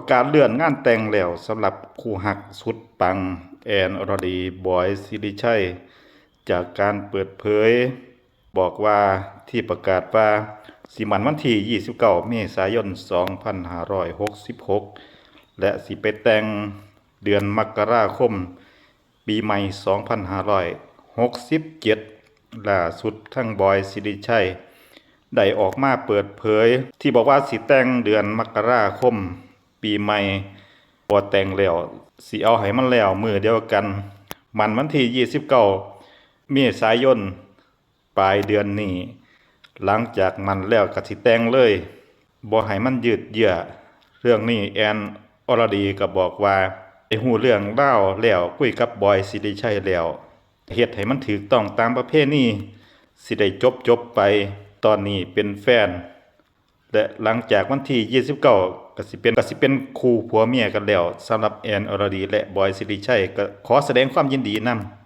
ประกาศเลื่อนงานแต่งแล้วสำหรับคู่หักสุดปัง แอนอรดีบอยสิริชัย จากการเปิดเผย บอกว่าที่ประกาศว่าสิมันวันที่ 29 เมษายน 2566 และสิไปแต่งเดือนมกราคม ปีใหม่ 2567 ล่าสุดทั้งบอยสิริชัย ได้ออกมาเปิดเผย ที่บอกว่าสิแต่งเดือนมกราคม ปีใหม่พอแต่งแล้วสิเอาให้มันแล้วมือเดียวกัน มันวันที่29เก้ามษายนปลายเดือนนี้ หลังจากมันแล้วกสิแต่งเลยบ่ให้มันยืดเยื้อเรื่องนี้แอนอรดีก็บอกว่าไอ้หูเรื่องเล่าแล้วคุยกับบอยสิริชัยแล้วเฮ็ดให้มันถูกต้องตามประเพณีสิได้จบจบไปตอนนี้เป็นแฟน และหลังจากวันที่29ก็สิเป็นก็สิเป็นคู่ผัวเมียกันแล้วสำหรับแอนอรดี และบอยสิริชัยก็ขอแสดงความยินดีนำ